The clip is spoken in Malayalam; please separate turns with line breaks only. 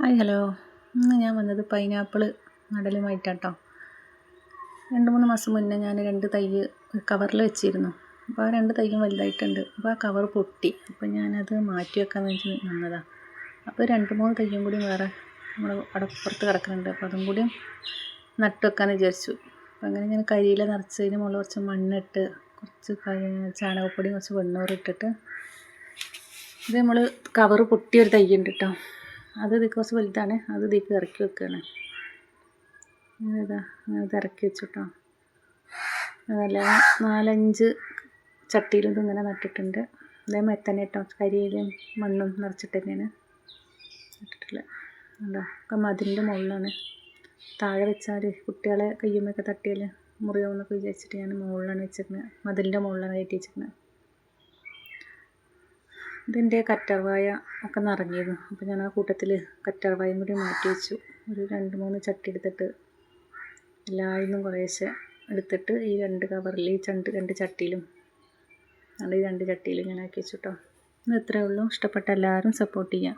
Hi hello. ഇന്ന് ഞാൻ വന്നത് പൈനാപ്പിൾ നടലുമായിട്ടാട്ടോ. രണ്ട് മൂന്ന് മാസം മുന്നേ ഞാൻ രണ്ട് തൈ കവറിൽ വെച്ചിരുന്നു. അപ്പോൾ ആ രണ്ട് തൈയും വലുതായിട്ടുണ്ട്. അപ്പോൾ ആ കവർ പൊട്ടി. അപ്പോൾ ഞാനത് മാറ്റി വെക്കാൻ വേണ്ടി നിന്നതാണ് അപ്പോൾ രണ്ട് മൂന്ന് തൈയും കൂടി വേറെ നമ്മൾ അടപ്പുറത്ത് കിടക്കുന്നുണ്ട്. അപ്പോൾ അതും കൂടി നട്ട് വെക്കാമെന്ന് വിചാരിച്ചു. അപ്പോൾ അങ്ങനെ ഞാൻ കരിയില നിറച്ചതിന് മുകളിൽ കുറച്ച് മണ്ണിട്ട് കുറച്ച് ചാണകപ്പൊടിയും കുറച്ച് വെണ്ണൂറിട്ടിട്ട് ഇത് നമ്മൾ കവർ പൊട്ടിയൊരു തൈ ഉണ്ട് കേട്ടോ അത് ഇതിൽ കുറച്ച് വലുതാണ്. അത് ഇതിക്ക് ഇറക്കി വെക്കുകയാണ് ഇതാ അത് ഇറക്കി വെച്ചിട്ടോ. അതല്ല നാലഞ്ച് ചട്ടിയിലും ഇതിങ്ങനെ നട്ടിട്ടുണ്ട്. അതേമാതിരി തന്നെ കേട്ടോ. കരിയിലും മണ്ണും നിറച്ചിട്ട് തന്നെയാണ് നട്ടിട്ടുള്ളത്. ഉണ്ടോ ഒക്കെ മതിലിന്റെ മുകളിലാണ്. താഴെ വെച്ചാൽ കുട്ടികളെ കയ്യുമൊക്കെ തട്ടിയാൽ മുറിയാവുന്നൊക്കെ വിചാരിച്ചിട്ട് ഞാൻ മുകളിലാണ് വെച്ചിരിക്കുന്നത് മതിലിന്റെ മുകളിലാണ് കയറ്റി വെച്ചിരിക്കുന്നത് ഇതിന്റെ കറ്റർവായ ഒക്കെ നിറഞ്ഞിരുന്നു. അപ്പോൾ ഞാൻ ആ കൂട്ടത്തിൽ കറ്റർവായും കൂടി മാറ്റി വെച്ചു. ഒരു രണ്ട് മൂന്ന് ചട്ടി എടുത്തിട്ട് എല്ലായിന്നും കുറേശ്ശെ എടുത്തിട്ട് ഈ രണ്ട് കവറിൽ ഈ ചണ്ട് രണ്ട് ചട്ടിയിലും അത് ഈ രണ്ട് ചട്ടിയിലും ഞാൻ ആക്കി വെച്ചു കേട്ടോ. ഇത്രയേ ഉള്ളൂ. ഇഷ്ടപ്പെട്ട എല്ലാവരും സപ്പോർട്ട് ചെയ്യാം